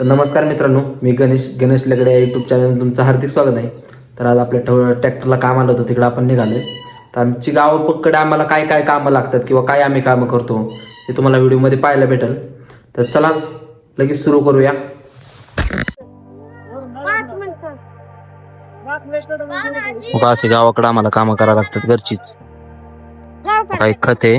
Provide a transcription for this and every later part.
तर नमस्कार मित्रांनो मी गणेश गणेश लगडे या यूट्यूब चॅनल तुमचं हार्दिक स्वागत आहे. तर आज आपल्या ठो ट्रॅक्टरला काम आलं होतं तिकडे आपण निघालोय. तर आमची गावं पक्कडे आम्हाला काय काय कामं लागतात किंवा काय आम्ही कामं करतो ते तुम्हाला व्हिडिओमध्ये पाहायला भेटेल. तर चला लगेच सुरू करूया. मग असे गावाकडे आम्हाला कामं करावं लागतात घरचीच. काही खत आहे?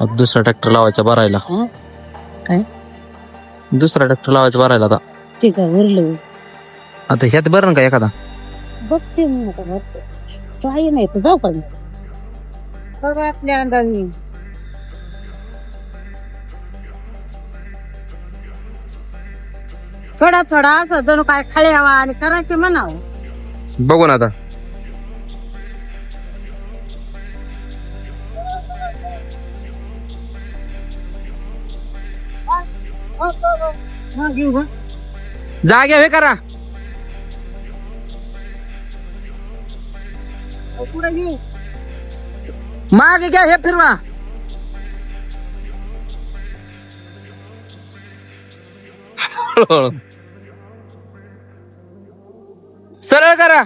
आता दुसरा ट्रॅक्टर लावायचा भरायला. काय? दुसरा ट्रॅक्टर लावायचा भरायला आता. ते काय उरलं आता ह्यात बरं का एखादा? बघते मी आता बघते काही नाही तर जाऊ का मी? बघा आपल्या थोडा थोडा असं जणू काय खळ्यावा आणि करायचे म्हणावं. बघू ना आता. जाग्या हे करा. मागे घ्या हे फिरवा. सरळ करा.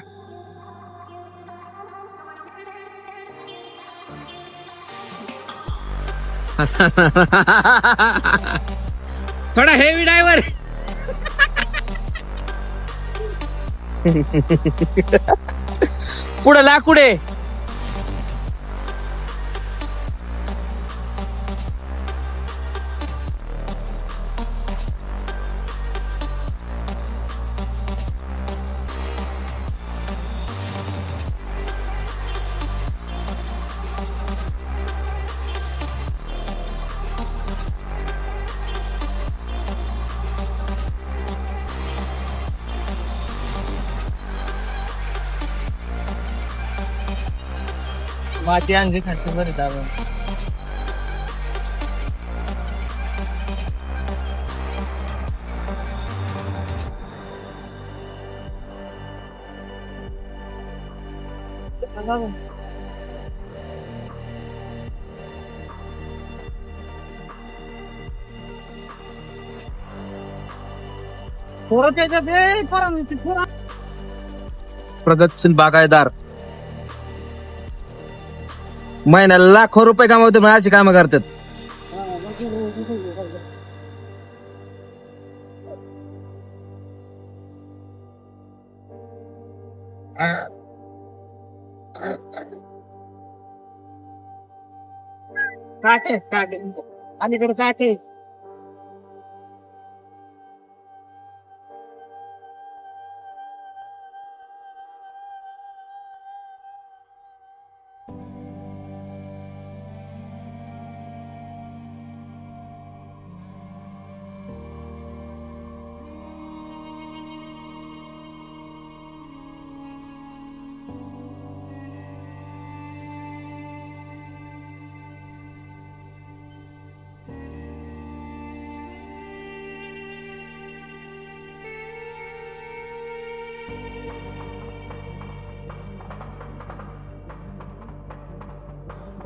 थोडा हेवी ड्रायव्हर पुढे लाकुडे माती अंगी खाते बरं दाबा पोरं त्याच्यात ए, पोरं नुसती पोरं. प्रगतशील बागायदार महिन्याला लाखो रुपये कमावते मग अशी कामं करतात. काटे काटे. अलीकडे काटे.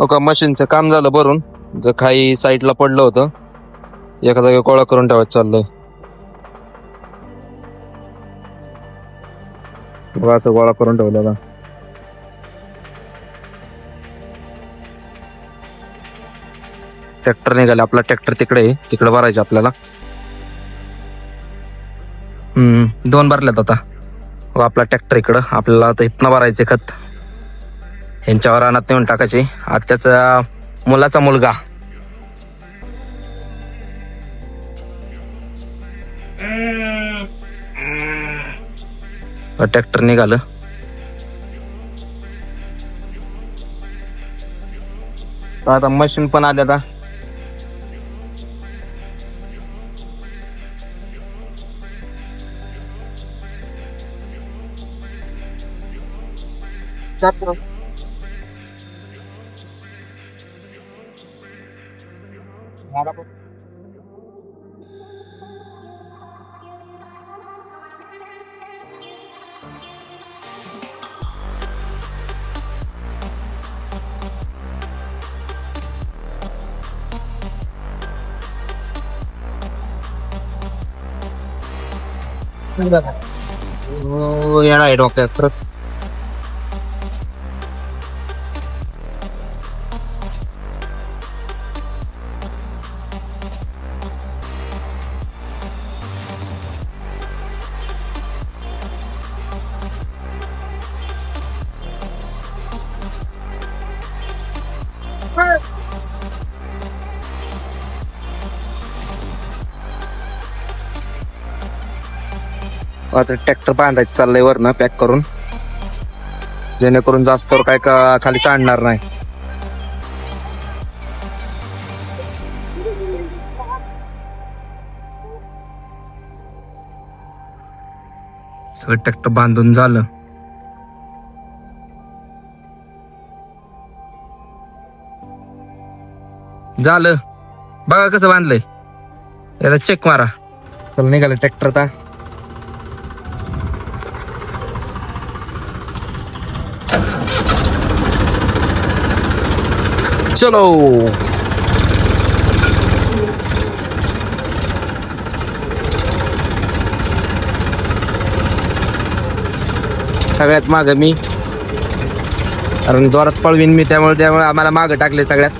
हो का मशीनचं काम झालं भरून. ग- काही साईडला पडलं होतं. एखादा एक गोळा करून ठेवायचं चाललंय. बघा असं गोळा करून ठेवलेला. ट्रॅक्टर निघाले आपला ट्रॅक्टर तिकडे आहे. तिकडे भरायचे आपल्याला. हम्म दोन भरल्यात आता. व आपला ट्रॅक्टर इकडं. आपल्याला आता इथनं भरायचे खत. यांच्यावर अनाथ नेऊन टाकायचे. आत्याचा मुलाचा मुलगा. ट्रॅक्टर निघालं. आता मशीन पण आल्या आता. Gracias. Para po. Ano ba? Oo, yan ay. आता ट्रॅक्टर बांधायचं चाललंय वरनं पॅक करून. जेणेकरून जास्त काय का खाली सांडणार नाही. सगळं ट्रॅक्टर बांधून झालं. झालं. बघा कसं बांधलंय. याला चेक मारा. चला निघालं ट्रॅक्टर आता. चलो सगळ्यात माग मी. कारण जोरात पळवीन मी त्यामुळे त्यामुळे आम्हाला माग टाकले सगळ्यात.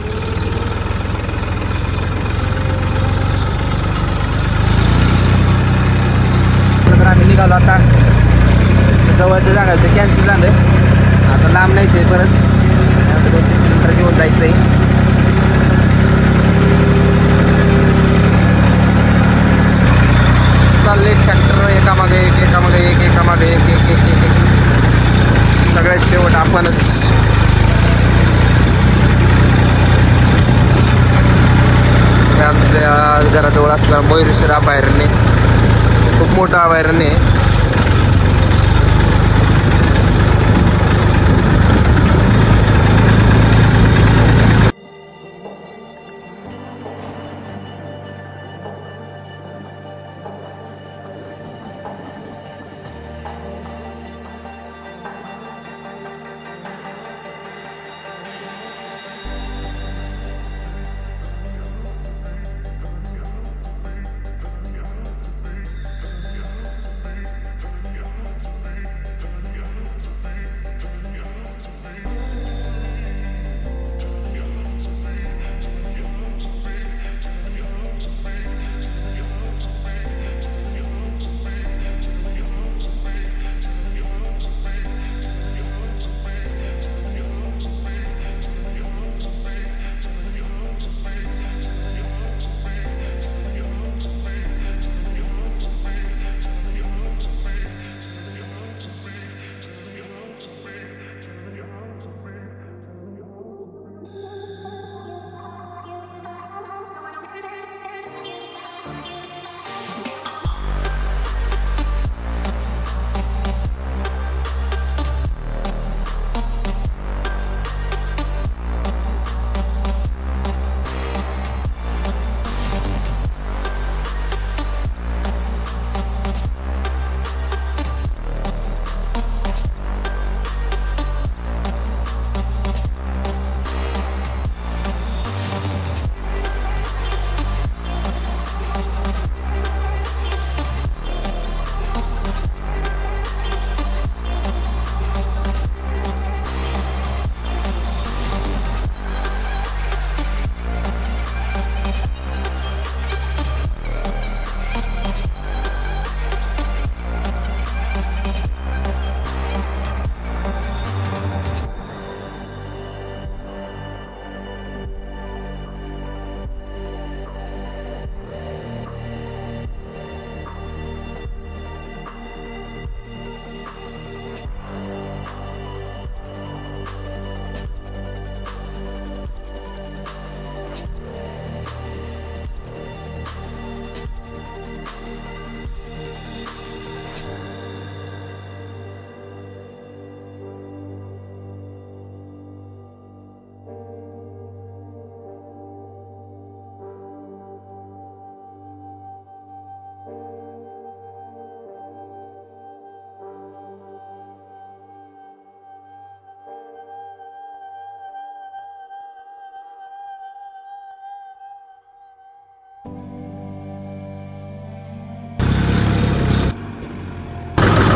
तर आम्ही निघालो आता. जवळच्या जागाचं कॅन्सल झालं आता लांब नाहीच आहे परत. दोन घेऊन जायचं आहे चालले ट्रॅक्टर एकामागे एक एकामागे एक एकामागे एक एक एक एक एक. सगळ्यात शेवट आपणच. आमच्या घराजवळ असला मयुरेश्वर अभयारण्य खूप मोठं अभयारण्य आहे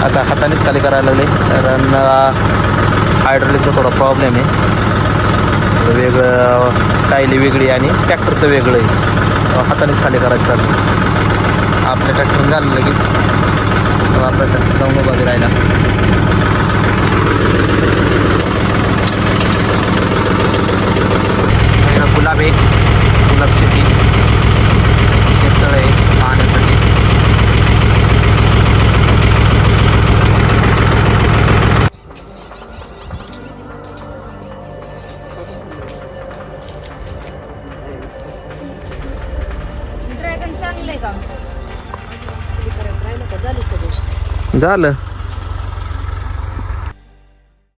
आता हातानेच खाली करायला लागले. कारण हायड्रोलिकचा थोडा प्रॉब्लेम आहे. वेगळं टायली वेगळी आणि ट्रॅक्टरचं वेगळं आहे. हातानेच खाली करायचं चाललं आपल्या ट्रॅक्टर झालं लगेच. आपल्या ट्रॅक्टर जाऊन उभा राहिला. गुलाब आहे. गुलाब शेती. शेततळ आहे. पाहण्यासाठी झालं